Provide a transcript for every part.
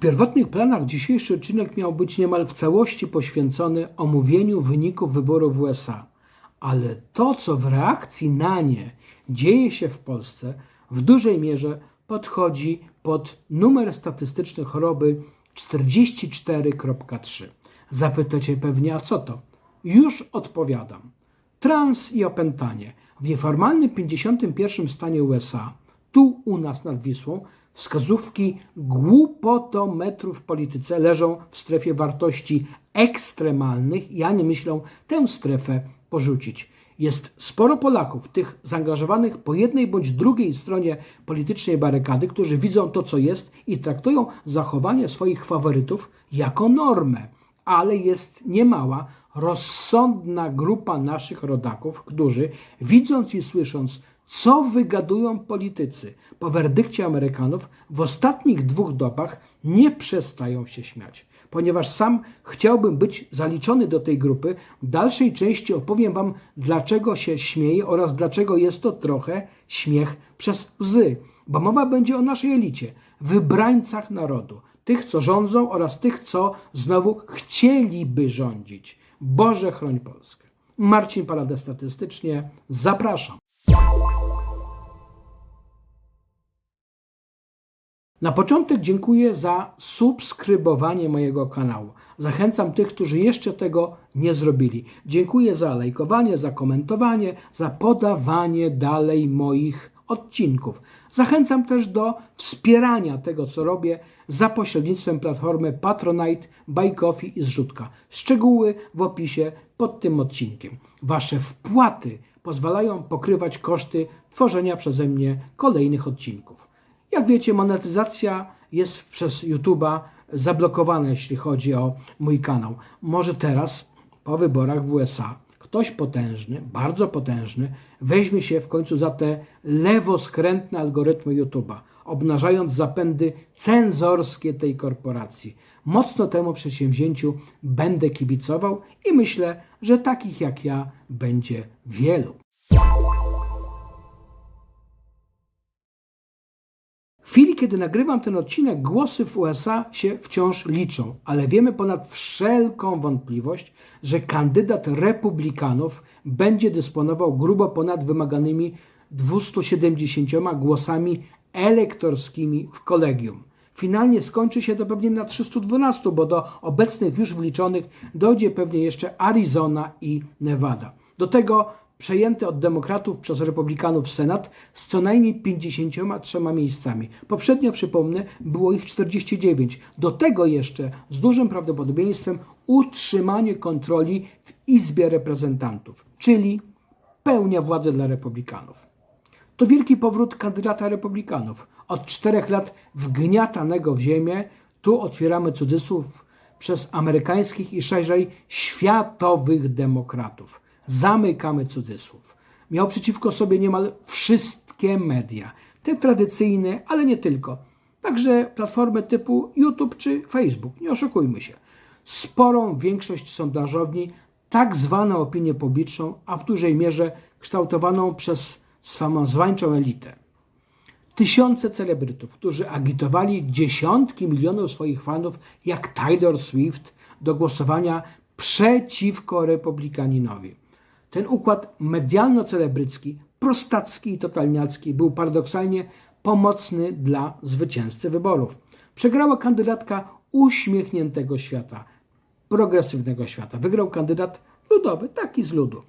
pierwotnych planach dzisiejszy odcinek miał być niemal w całości poświęcony omówieniu wyników wyborów w USA, ale to, co w reakcji na nie dzieje się w Polsce, w dużej mierze podchodzi pod numer statystyczny choroby 44.3. Zapytacie pewnie, a co to? Już odpowiadam. Trans i opętanie. W nieformalnym 51 stanie USA, tu u nas nad Wisłą, wskazówki głupotometrów w polityce leżą w strefie wartości ekstremalnych i ani myślą tę strefę porzucić. Jest sporo Polaków, tych zaangażowanych po jednej bądź drugiej stronie politycznej barykady, którzy widzą to, co jest i traktują zachowanie swoich faworytów jako normę. Ale jest niemała, rozsądna grupa naszych rodaków, którzy, widząc i słysząc, co wygadują politycy po werdykcie Amerykanów, w ostatnich dwóch dobach nie przestają się śmiać. Ponieważ sam chciałbym być zaliczony do tej grupy, w dalszej części opowiem Wam, dlaczego się śmieję oraz dlaczego jest to trochę śmiech przez łzy. Bo mowa będzie o naszej elicie, wybrańcach narodu, tych, co rządzą oraz tych, co znowu chcieliby rządzić. Boże, chroń Polskę. Marcin Paradę Statystycznie, zapraszam. Na początek dziękuję za subskrybowanie mojego kanału. Zachęcam tych, którzy jeszcze tego nie zrobili. Dziękuję za lajkowanie, za komentowanie, za podawanie dalej moich odcinków. Zachęcam też do wspierania tego, co robię za pośrednictwem platformy Patronite, Buy Coffee i Zrzutka. Szczegóły w opisie pod tym odcinkiem. Wasze wpłaty pozwalają pokrywać koszty tworzenia przeze mnie kolejnych odcinków. Jak wiecie, monetyzacja jest przez YouTube'a zablokowana, jeśli chodzi o mój kanał. Może teraz, po wyborach w USA, ktoś potężny, bardzo potężny, weźmie się w końcu za te lewoskrętne algorytmy YouTube'a, obnażając zapędy cenzorskie tej korporacji. Mocno temu przedsięwzięciu będę kibicował i myślę, że takich jak ja będzie wielu. W chwili, kiedy nagrywam ten odcinek, głosy w USA się wciąż liczą, ale wiemy ponad wszelką wątpliwość, że kandydat republikanów będzie dysponował grubo ponad wymaganymi 270 głosami elektorskimi w kolegium. Finalnie skończy się to pewnie na 312, bo do obecnych już wliczonych dojdzie pewnie jeszcze Arizona i Nevada. Do tego przejęty od demokratów przez republikanów Senat z co najmniej 53 miejscami. Poprzednio, przypomnę, było ich 49. Do tego jeszcze z dużym prawdopodobieństwem utrzymanie kontroli w Izbie Reprezentantów, czyli pełnia władzy dla republikanów. To wielki powrót kandydata republikanów. Od czterech lat wgniatanego w ziemię, tu otwieramy cudzysłów, przez amerykańskich i szerzej światowych demokratów. Zamykamy cudzysłów. Miał przeciwko sobie niemal wszystkie media. Te tradycyjne, ale nie tylko. Także platformy typu YouTube czy Facebook. Nie oszukujmy się. Sporą większość sondażowni, tak zwaną opinię publiczną, a w dużej mierze kształtowaną przez samozwańczą elitę. Tysiące celebrytów, którzy agitowali dziesiątki milionów swoich fanów, jak Taylor Swift, do głosowania przeciwko republikaninowi. Ten układ medialno-celebrycki, prostacki i totalniacki był paradoksalnie pomocny dla zwycięzcy wyborów. Przegrała kandydatka uśmiechniętego świata, progresywnego świata. Wygrał kandydat ludowy, taki z ludu.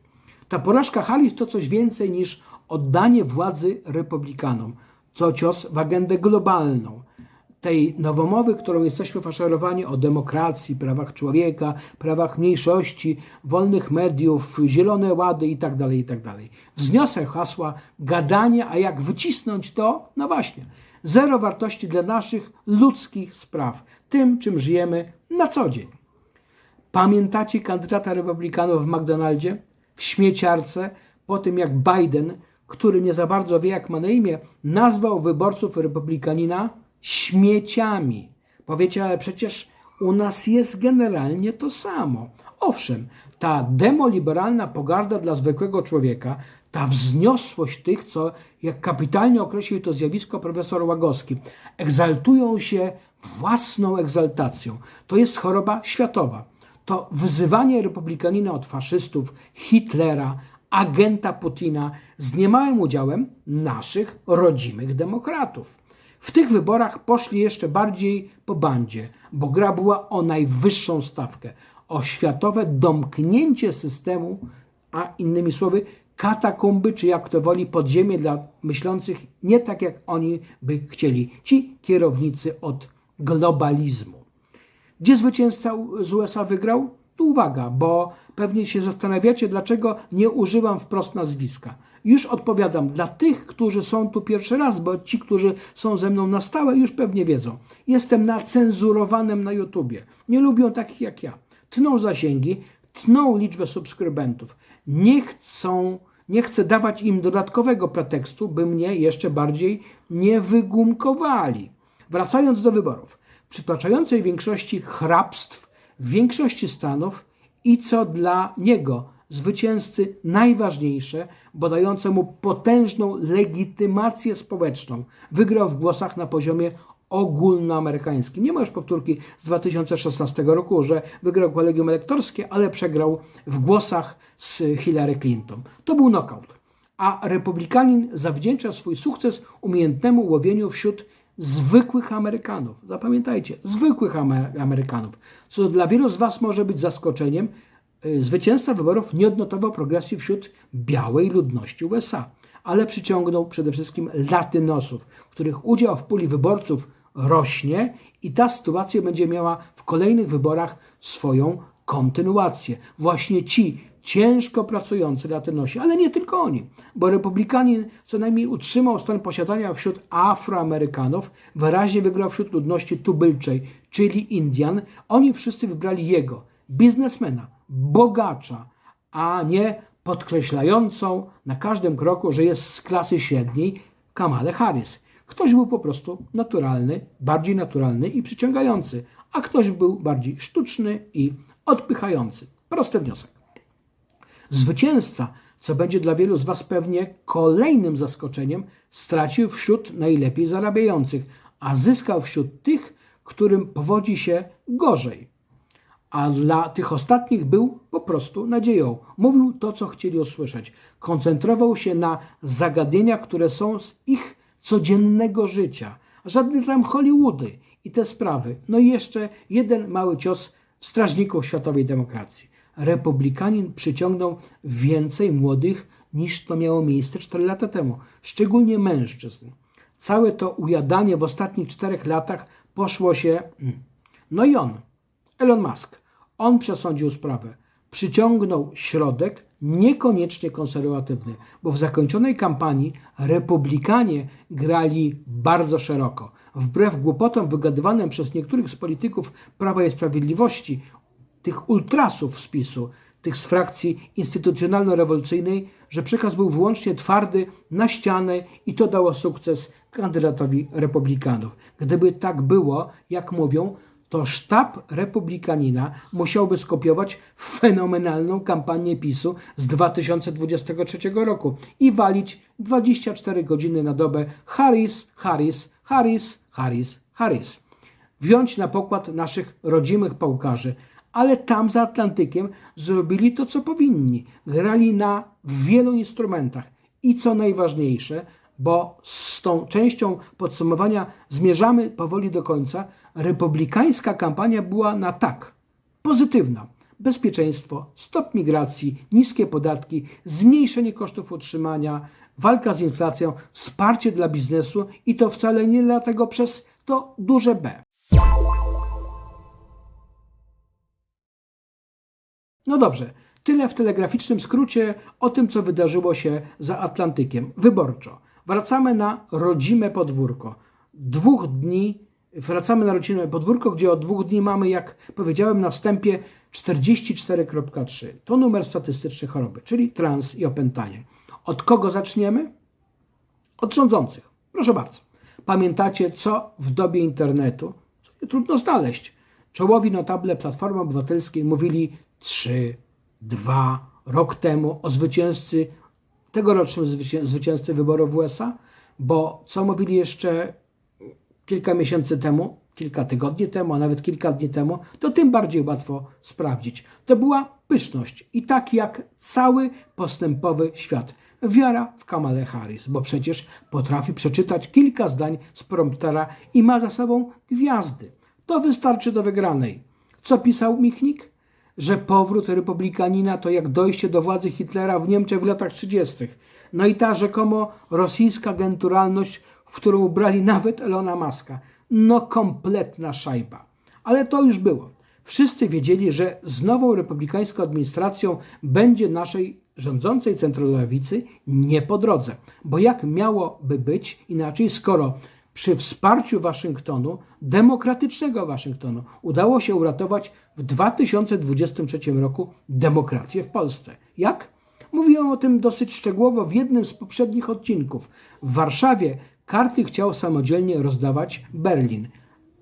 Ta porażka Harris to coś więcej niż oddanie władzy republikanom. To cios w agendę globalną tej nowomowy, którą jesteśmy faszerowani o demokracji, prawach człowieka, prawach mniejszości, wolnych mediów, zielone łady itd., itd. Wzniosę hasła gadanie, a jak wycisnąć to? No właśnie, zero wartości dla naszych ludzkich spraw, tym czym żyjemy na co dzień. Pamiętacie kandydata republikanów w McDonaldzie, w śmieciarce, po tym jak Biden, który nie za bardzo wie jak ma na imię, nazwał wyborców republikanina śmieciami. Powiecie, ale przecież u nas jest generalnie to samo. Owszem, ta demoliberalna pogarda dla zwykłego człowieka, ta wzniosłość tych, co, jak kapitalnie określił to zjawisko profesor Łagowski, egzaltują się własną egzaltacją. To jest choroba światowa. To wyzywanie republikanina od faszystów, Hitlera, agenta Putina z niemałym udziałem naszych rodzimych demokratów. W tych wyborach poszli jeszcze bardziej po bandzie, bo gra była o najwyższą stawkę, o światowe domknięcie systemu, a innymi słowy, katakumby, czy jak to woli, podziemie dla myślących nie tak, jak oni by chcieli. Ci kierownicy od globalizmu. Gdzie zwycięzca z USA wygrał? Tu uwaga, bo pewnie się zastanawiacie, dlaczego nie używam wprost nazwiska. Już odpowiadam dla tych, którzy są tu pierwszy raz, bo ci, którzy są ze mną na stałe, już pewnie wiedzą. Jestem na cenzurowanym na YouTubie. Nie lubią takich jak ja. Tną zasięgi, tną liczbę subskrybentów. Nie chcą, nie chcę dawać im dodatkowego pretekstu, by mnie jeszcze bardziej nie wygumkowali. Wracając do wyborów. W przytłaczającej większości hrabstw, w większości stanów i co dla niego zwycięzcy najważniejsze, bo dające mu potężną legitymację społeczną, wygrał w głosach na poziomie ogólnoamerykańskim. Nie ma już powtórki z 2016 roku, że wygrał kolegium elektorskie, ale przegrał w głosach z Hillary Clinton. To był knockout. A republikanin zawdzięcza swój sukces umiejętnemu łowieniu wśród zwykłych Amerykanów. Zapamiętajcie, zwykłych Amer Amerykanów. Co dla wielu z Was może być zaskoczeniem, y, zwycięzca wyborów nie odnotował progresji wśród białej ludności USA, ale przyciągnął przede wszystkim latynosów, których udział w puli wyborców rośnie i ta sytuacja będzie miała w kolejnych wyborach swoją kontynuację. Właśnie ci ciężko pracujący latynosi, ale nie tylko oni, bo republikanin co najmniej utrzymał stan posiadania wśród Afroamerykanów, wyraźnie wygrał wśród ludności tubylczej, czyli Indian. Oni wszyscy wybrali jego, biznesmena, bogacza, a nie podkreślającą na każdym kroku, że jest z klasy średniej Kamale Harris. Ktoś był po prostu naturalny, bardziej naturalny i przyciągający, a ktoś był bardziej sztuczny i odpychający. Prosty wniosek. Zwycięzca, co będzie dla wielu z Was pewnie kolejnym zaskoczeniem, stracił wśród najlepiej zarabiających, a zyskał wśród tych, którym powodzi się gorzej. A dla tych ostatnich był po prostu nadzieją. Mówił to, co chcieli usłyszeć. Koncentrował się na zagadnieniach, które są z ich codziennego życia. Żadne tam Hollywoody i te sprawy. No i jeszcze jeden mały cios strażników światowej demokracji republikanin przyciągnął więcej młodych niż to miało miejsce 4 lata temu, szczególnie mężczyzn. Całe to ujadanie w ostatnich czterech latach poszło się. mm. No i on, Elon Musk, on przesądził sprawę. Przyciągnął środek niekoniecznie konserwatywny, bo w zakończonej kampanii republikanie grali bardzo szeroko. Wbrew głupotom wygadywanym przez niektórych z polityków Prawa i Sprawiedliwości, tych ultrasów z PiSu, tych z frakcji instytucjonalno-rewolucyjnej, że przekaz był wyłącznie twardy, na ścianę i to dało sukces kandydatowi republikanów. Gdyby tak było, jak mówią, to sztab republikanina musiałby skopiować fenomenalną kampanię PiSu z 2023 roku i walić 24 godziny na dobę Harris, Harris, Harris, Harris, Harris. Wziąć na pokład naszych rodzimych pałkarzy, ale tam za Atlantykiem zrobili to, co powinni. Grali na wielu instrumentach i co najważniejsze, bo z tą częścią podsumowania zmierzamy powoli do końca, republikańska kampania była na tak, pozytywna. Bezpieczeństwo, stop migracji, niskie podatki, zmniejszenie kosztów utrzymania, walka z inflacją, wsparcie dla biznesu i to wcale nie dlatego przez to duże B. No dobrze, tyle w telegraficznym skrócie o tym, co wydarzyło się za Atlantykiem. Wyborczo. Wracamy na rodzime podwórko. Dwóch dni, wracamy na rodzime podwórko, gdzie od dwóch dni mamy, jak powiedziałem na wstępie, 44.3. To numer statystyczny choroby, czyli trans i opętanie. Od kogo zaczniemy? Od rządzących. Proszę bardzo. Pamiętacie, co w dobie internetu, co trudno znaleźć, czołowi notable Platformy Obywatelskiej mówili 3, 2 rok temu o zwycięzcy, tegorocznym zwycię, zwycięzcy wyborów w USA, bo co mówili jeszcze kilka miesięcy temu, kilka tygodni temu, a nawet kilka dni temu, to tym bardziej łatwo sprawdzić. To była pyszność i tak jak cały postępowy świat. Wiara w Kamalę Harris, bo przecież potrafi przeczytać kilka zdań z promptera i ma za sobą gwiazdy. To wystarczy do wygranej. Co pisał Michnik? Że powrót republikanina to jak dojście do władzy Hitlera w Niemczech w latach 30. No i ta rzekomo rosyjska agenturalność, w którą ubrali nawet Elona Muska. No kompletna szajba. Ale to już było. Wszyscy wiedzieli, że z nową republikańską administracją będzie naszej rządzącej centrolewicy nie po drodze. Bo jak miałoby być inaczej, skoro przy wsparciu Waszyngtonu, demokratycznego Waszyngtonu, udało się uratować w 2023 roku demokrację w Polsce. Jak? Mówiłem o tym dosyć szczegółowo w jednym z poprzednich odcinków. W Warszawie karty chciał samodzielnie rozdawać Berlin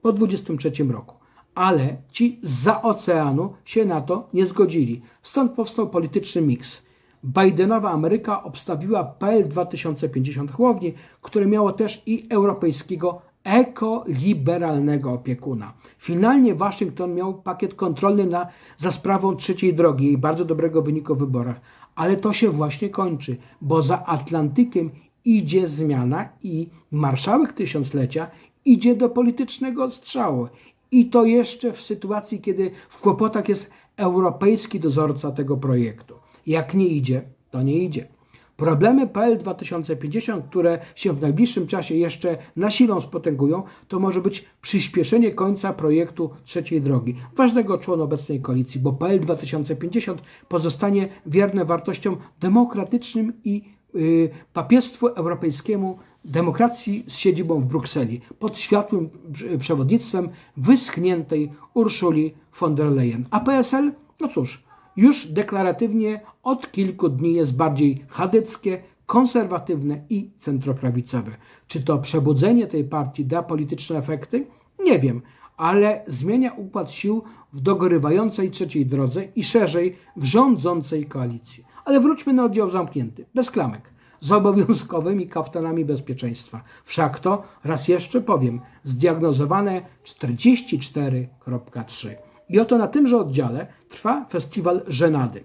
po 23 roku. Ale ci za oceanu się na to nie zgodzili. Stąd powstał polityczny miks. Bidenowa Ameryka obstawiła PL 2050 chłowni, które miało też i europejskiego ekoliberalnego opiekuna. Finalnie Waszyngton miał pakiet kontrolny na, za sprawą trzeciej drogi i bardzo dobrego wyniku w wyborach. Ale to się właśnie kończy, bo za Atlantykiem idzie zmiana i marszałek tysiąclecia idzie do politycznego strzału. I to jeszcze w sytuacji, kiedy w kłopotach jest europejski dozorca tego projektu. Jak nie idzie, to nie idzie. Problemy PL 2050, które się w najbliższym czasie jeszcze nasilą spotęgują, to może być przyspieszenie końca projektu trzeciej drogi, ważnego członu obecnej koalicji, bo PL 2050 pozostanie wierne wartościom demokratycznym i yy, papiestwu europejskiemu demokracji z siedzibą w Brukseli pod światłym przewodnictwem wyschniętej Urszuli von der Leyen. A PSL? No cóż, już deklaratywnie od kilku dni jest bardziej chadeckie, konserwatywne i centroprawicowe. Czy to przebudzenie tej partii da polityczne efekty? Nie wiem, ale zmienia układ sił w dogorywającej trzeciej drodze i szerzej w rządzącej koalicji. Ale wróćmy na oddział zamknięty, bez klamek, z obowiązkowymi kaftanami bezpieczeństwa. Wszak to, raz jeszcze powiem, zdiagnozowane 44.3. I oto na tymże oddziale trwa festiwal żenady.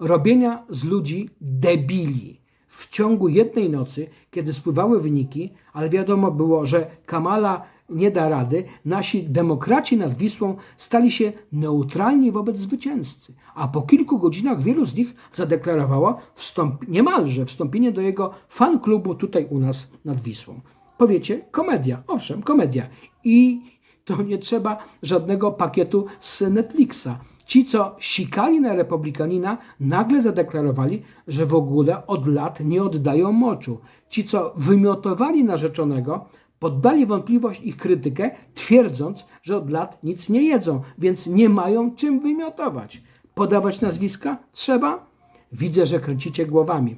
Robienia z ludzi debili. W ciągu jednej nocy, kiedy spływały wyniki, ale wiadomo było, że Kamala nie da rady, nasi demokraci nad Wisłą stali się neutralni wobec zwycięzcy. A po kilku godzinach wielu z nich zadeklarowało wstąp- niemalże wstąpienie do jego fan klubu tutaj u nas nad Wisłą. Powiecie, komedia. Owszem, komedia. I to nie trzeba żadnego pakietu z Netflixa. Ci, co sikali na republikanina, nagle zadeklarowali, że w ogóle od lat nie oddają moczu. Ci, co wymiotowali narzeczonego, poddali wątpliwość ich krytykę, twierdząc, że od lat nic nie jedzą, więc nie mają czym wymiotować. Podawać nazwiska? Trzeba? Widzę, że kręcicie głowami.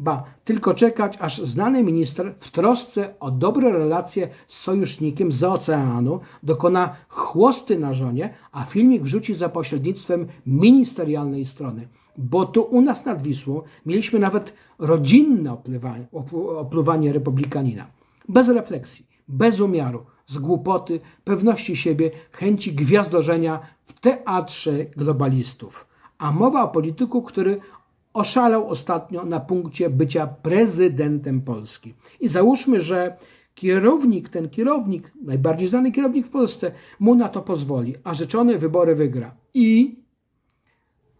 Ba, tylko czekać, aż znany minister w trosce o dobre relacje z sojusznikiem z oceanu dokona chłosty na żonie, a filmik wrzuci za pośrednictwem ministerialnej strony. Bo tu u nas nad Wisłą mieliśmy nawet rodzinne opluwanie, opluwanie republikanina. Bez refleksji, bez umiaru, z głupoty, pewności siebie, chęci gwiazdorzenia w teatrze globalistów. A mowa o polityku, który oszalał ostatnio na punkcie bycia prezydentem Polski. I załóżmy, że kierownik, ten kierownik, najbardziej znany kierownik w Polsce, mu na to pozwoli, a rzeczone wybory wygra. I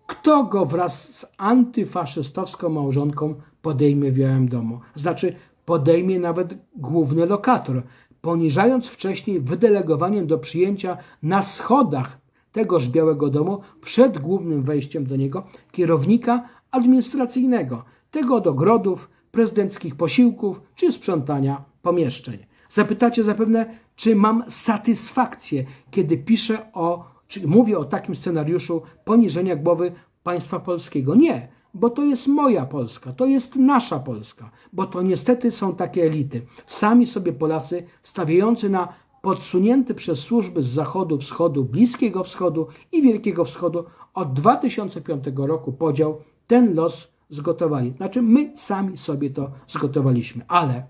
kto go wraz z antyfaszystowską małżonką podejmie w Białym Domu? Znaczy, podejmie nawet główny lokator, poniżając wcześniej wydelegowaniem do przyjęcia na schodach tegoż Białego Domu przed głównym wejściem do niego kierownika administracyjnego, tego od ogrodów, prezydenckich posiłków czy sprzątania pomieszczeń. Zapytacie zapewne, czy mam satysfakcję, kiedy piszę o, czy mówię o takim scenariuszu poniżenia głowy państwa polskiego. Nie, bo to jest moja Polska, to jest nasza Polska, bo to niestety są takie elity. Sami sobie Polacy stawiający na podsunięty przez służby z zachodu, wschodu, Bliskiego Wschodu i Wielkiego Wschodu od 2005 roku podział ten los zgotowali. Znaczy, my sami sobie to zgotowaliśmy, ale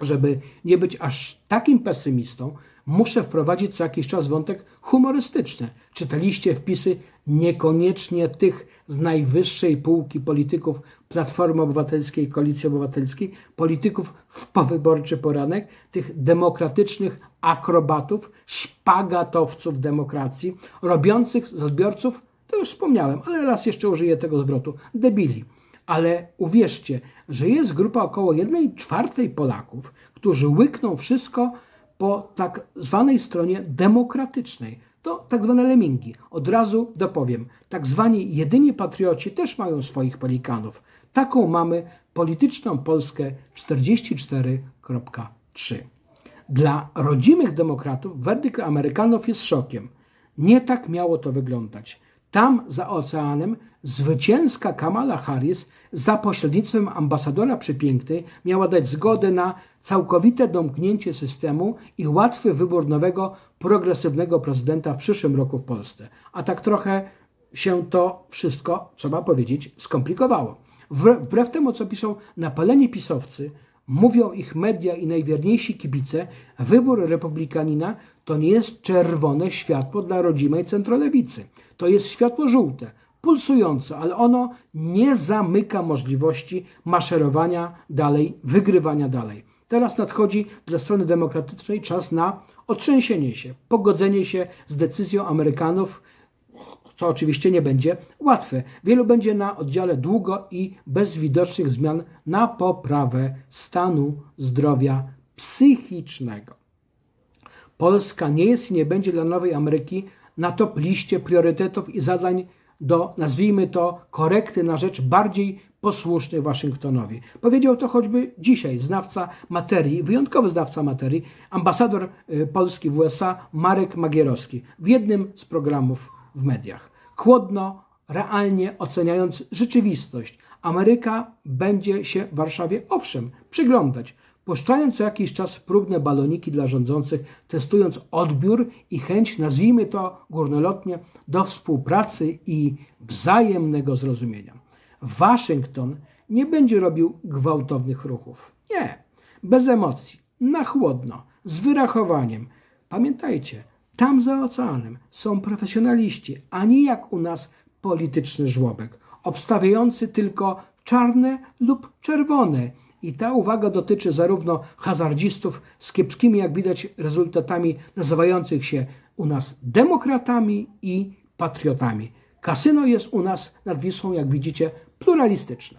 żeby nie być aż takim pesymistą, muszę wprowadzić co jakiś czas wątek humorystyczny. Czytaliście wpisy niekoniecznie tych z najwyższej półki polityków Platformy Obywatelskiej, Koalicji Obywatelskiej, polityków w powyborczy poranek, tych demokratycznych akrobatów, szpagatowców demokracji, robiących z odbiorców, to już wspomniałem, ale raz jeszcze użyję tego zwrotu, debili. Ale uwierzcie, że jest grupa około 1 czwartej Polaków, którzy łykną wszystko po tak zwanej stronie demokratycznej. To tak zwane lemingi. Od razu dopowiem. Tak zwani jedyni patrioci też mają swoich pelikanów. Taką mamy polityczną Polskę 44.3. Dla rodzimych demokratów werdykt Amerykanów jest szokiem. Nie tak miało to wyglądać. Tam za oceanem zwycięska Kamala Harris za pośrednictwem ambasadora Przypięknej miała dać zgodę na całkowite domknięcie systemu i łatwy wybór nowego progresywnego prezydenta w przyszłym roku w Polsce. A tak trochę się to wszystko, trzeba powiedzieć, skomplikowało. Wbrew temu, co piszą napaleni pisowcy, mówią ich media i najwierniejsi kibice, wybór republikanina to nie jest czerwone światło dla rodzimej centrolewicy. To jest światło żółte, pulsujące, ale ono nie zamyka możliwości maszerowania dalej, wygrywania dalej. Teraz nadchodzi dla strony demokratycznej czas na otrzęsienie się, pogodzenie się z decyzją Amerykanów, co oczywiście nie będzie łatwe. Wielu będzie na oddziale długo i bez widocznych zmian na poprawę stanu zdrowia psychicznego. Polska nie jest i nie będzie dla Nowej Ameryki na top liście priorytetów i zadań do, nazwijmy to, korekty na rzecz bardziej posłusznych Waszyngtonowi. Powiedział to choćby dzisiaj znawca materii, wyjątkowy znawca materii, ambasador y, Polski w USA Marek Magierowski w jednym z programów w mediach. Chłodno, realnie oceniając rzeczywistość, Ameryka będzie się Warszawie owszem przyglądać, puszczając co jakiś czas próbne baloniki dla rządzących, testując odbiór i chęć, nazwijmy to górnolotnie, do współpracy i wzajemnego zrozumienia. Waszyngton nie będzie robił gwałtownych ruchów. Nie, bez emocji, na chłodno, z wyrachowaniem. Pamiętajcie, tam za oceanem są profesjonaliści, a nie jak u nas polityczny żłobek, obstawiający tylko czarne lub czerwone. I ta uwaga dotyczy zarówno hazardzistów z kiepskimi, jak widać, rezultatami, nazywających się u nas demokratami i patriotami. Kasyno jest u nas nad Wisłą, jak widzicie, pluralistyczne.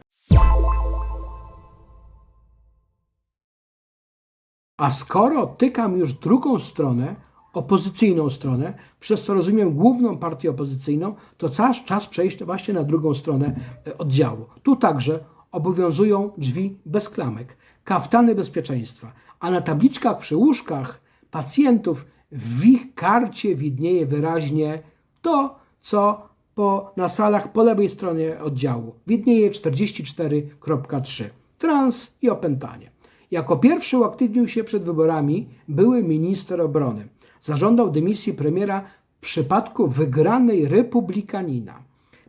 A skoro tykam już drugą stronę, opozycyjną stronę, przez co rozumiem główną partię opozycyjną, to czas, czas przejść właśnie na drugą stronę e, oddziału. Tu także obowiązują drzwi bez klamek, kaftany bezpieczeństwa, a na tabliczkach przy łóżkach pacjentów w ich karcie widnieje wyraźnie to, co po, na salach po lewej stronie oddziału. Widnieje 44.3. Trans i opętanie. Jako pierwszy uaktywnił się przed wyborami były minister obrony. Zażądał dymisji premiera w przypadku wygranej republikanina.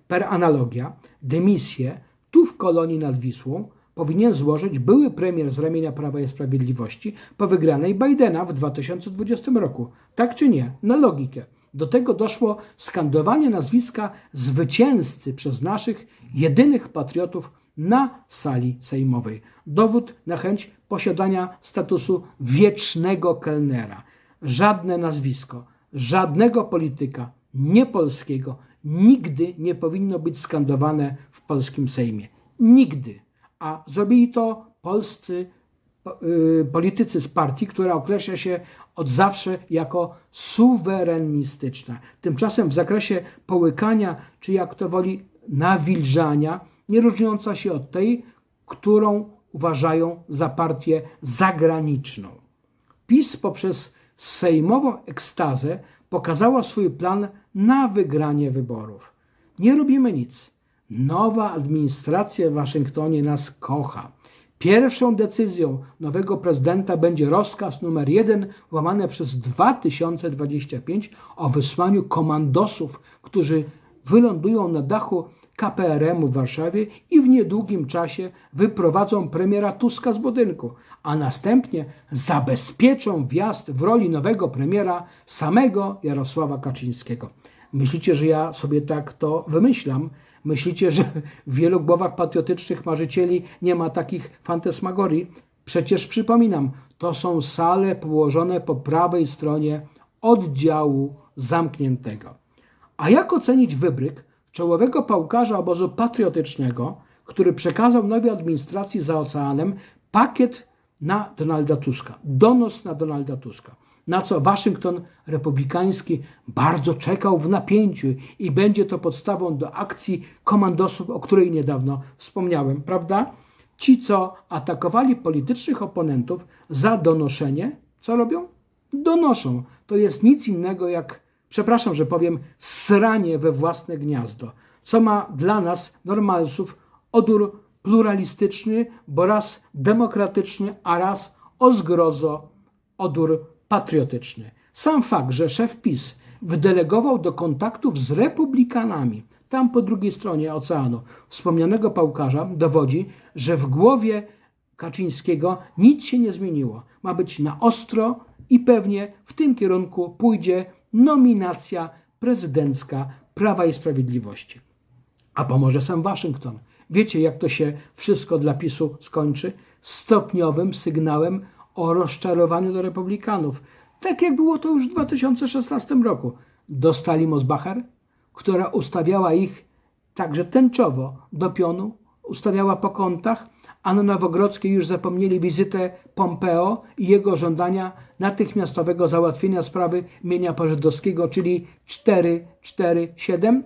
Per analogia, dymisję tu w kolonii nad Wisłą powinien złożyć były premier z ramienia Prawa i Sprawiedliwości po wygranej Bidena w 2020 roku. Tak czy nie? Na logikę. Do tego doszło skandowanie nazwiska zwycięzcy przez naszych jedynych patriotów na sali sejmowej. Dowód na chęć posiadania statusu wiecznego kelnera. Żadne nazwisko, żadnego polityka niepolskiego nigdy nie powinno być skandowane w polskim Sejmie. Nigdy. A zrobili to polscy y, politycy z partii, która określa się od zawsze jako suwerenistyczna. Tymczasem w zakresie połykania, czy jak to woli, nawilżania, nie różniąca się od tej, którą uważają za partię zagraniczną. PiS poprzez sejmową ekstazę pokazała swój plan na wygranie wyborów. Nie robimy nic. Nowa administracja w Waszyngtonie nas kocha. Pierwszą decyzją nowego prezydenta będzie rozkaz numer 1 łamane przez 2025 o wysłaniu komandosów, którzy wylądują na dachu KPRM-u w Warszawie i w niedługim czasie wyprowadzą premiera Tuska z budynku, a następnie zabezpieczą wjazd w roli nowego premiera samego Jarosława Kaczyńskiego. Myślicie, że ja sobie tak to wymyślam? Myślicie, że w wielu głowach patriotycznych marzycieli nie ma takich fantasmagorii? Przecież przypominam, to są sale położone po prawej stronie oddziału zamkniętego. A jak ocenić wybryk czołowego pałkarza obozu patriotycznego, który przekazał nowej administracji za oceanem pakiet na Donalda Tuska, donos na Donalda Tuska, na co Waszyngton republikański bardzo czekał w napięciu i będzie to podstawą do akcji komandosów, o której niedawno wspomniałem, prawda? Ci, co atakowali politycznych oponentów za donoszenie, co robią? Donoszą. To jest nic innego jak, przepraszam, że powiem, sranie we własne gniazdo, co ma dla nas, normalsów, odór pluralistyczny, bo raz demokratyczny, a raz o zgrozo odór patriotyczny. Sam fakt, że szef PiS wydelegował do kontaktów z republikanami, tam po drugiej stronie oceanu, wspomnianego pałkarza, dowodzi, że w głowie Kaczyńskiego nic się nie zmieniło. Ma być na ostro i pewnie w tym kierunku pójdzie nominacja prezydencka Prawa i Sprawiedliwości. A pomoże sam Waszyngton. Wiecie, jak to się wszystko dla PiSu skończy? Stopniowym sygnałem o rozczarowaniu do republikanów. Tak jak było to już w 2016 roku. Dostali Mosbacher, która ustawiała ich także tęczowo do pionu, ustawiała po kątach, a na Nowogrodzkiej już zapomnieli wizytę Pompeo i jego żądania natychmiastowego załatwienia sprawy mienia pożydowskiego, czyli 447.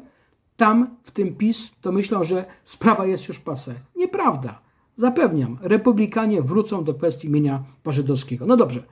Tam, w tym PiS, to myślą, że sprawa jest już pase. Nieprawda. Zapewniam, republikanie wrócą do kwestii mienia pożydowskiego. No dobrze,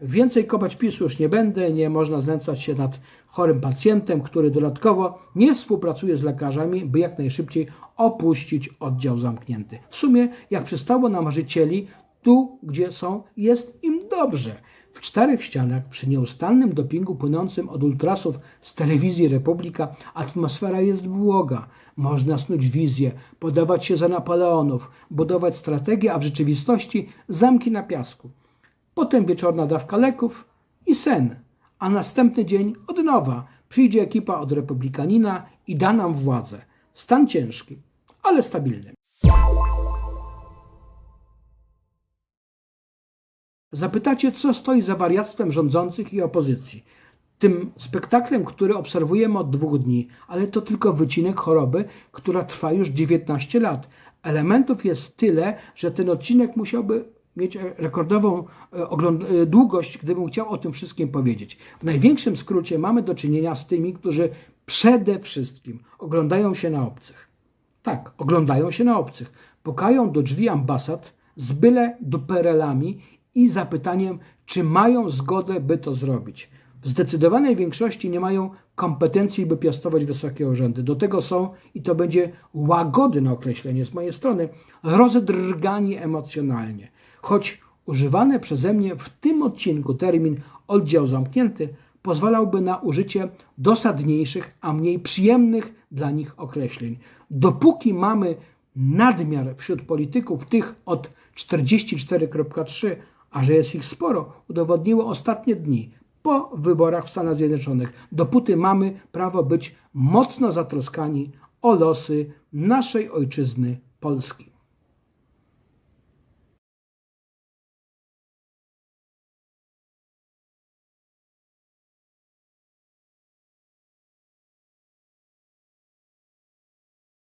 więcej kopać PiSu już nie będę, nie można znęcać się nad chorym pacjentem, który dodatkowo nie współpracuje z lekarzami, by jak najszybciej opuścić oddział zamknięty. W sumie, jak przystało na marzycieli, tu, gdzie są, jest im dobrze. W czterech ścianach, przy nieustannym dopingu płynącym od ultrasów z telewizji Republika, atmosfera jest błoga. Można snuć wizję, podawać się za Napoleonów, budować strategię, a w rzeczywistości zamki na piasku. Potem wieczorna dawka leków i sen. A następny dzień od nowa przyjdzie ekipa od republikanina i da nam władzę. Stan ciężki, ale stabilny. Zapytacie, co stoi za wariactwem rządzących i opozycji. Tym spektaklem, który obserwujemy od dwóch dni, ale to tylko wycinek choroby, która trwa już 19 lat. Elementów jest tyle, że ten odcinek musiałby mieć rekordową e, e, długość, gdybym chciał o tym wszystkim powiedzieć. W największym skrócie mamy do czynienia z tymi, którzy przede wszystkim oglądają się na obcych. Tak, oglądają się na obcych. Pukają do drzwi ambasad z byle duperelami i zapytaniem, czy mają zgodę, by to zrobić. W zdecydowanej większości nie mają kompetencji, by piastować wysokie urzędy. Do tego są, i to będzie łagodne określenie z mojej strony, rozedrgani emocjonalnie. Choć używany przeze mnie w tym odcinku termin oddział zamknięty pozwalałby na użycie dosadniejszych, a mniej przyjemnych dla nich określeń. Dopóki mamy nadmiar wśród polityków tych od 44.3, a że jest ich sporo, udowodniły ostatnie dni po wyborach w Stanach Zjednoczonych. Dopóty mamy prawo być mocno zatroskani o losy naszej ojczyzny Polski.